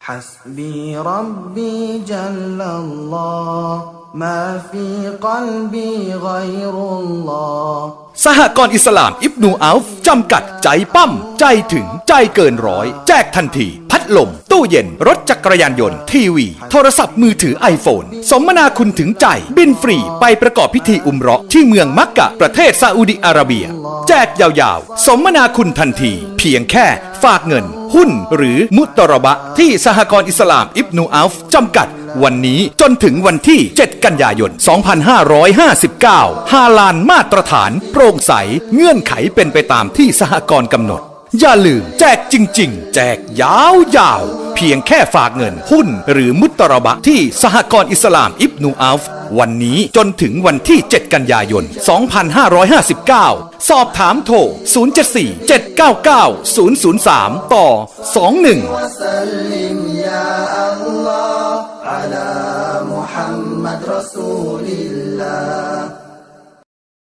حسبي ربي جل الله. มาฟีกัลบีไกรุลลสหกรณ์อิสลามอิบนูอัลฟ์จำกัดใจปั้ม ใจถึงใจเกินร้อย แจกทันที พัดลม ตู้เย็น รถจักรยานยนต์ ทีวี โทรศัพท์มือถือไอโฟนสมนาคุณถึงใจ บินฟรีไปประกอบพิธีอุมเราะที่เมืองมักกะ ประเทศซาอุดิอาระเบีย แจกยาวๆ สมนาคุณทันที เพียงแค่ฝากเงิน หุ้น หรือมุตตรบะ ที่สหกรณ์อิสลามอิบนูอัลฟ์จำกัด วันนี้จนถึงวันที่ 7 กันยายน 2559 ฮาลานมาตรฐาน โปร่งใส เงื่อนไขเป็นไปตามที่สหกรณ์กำหนด อย่าลืมแจกจริง ๆ แจกยาว ๆ เพียงแค่ฝากเงินหุ้น หรือมุตตรบะที่สหกรณ์อิสลามอิบนูอัลฟวันนี้จนถึงวันที่ 7 กันยายน 2559 สอบถามโทร 074 799 003 ต่อ 21 رسول الله.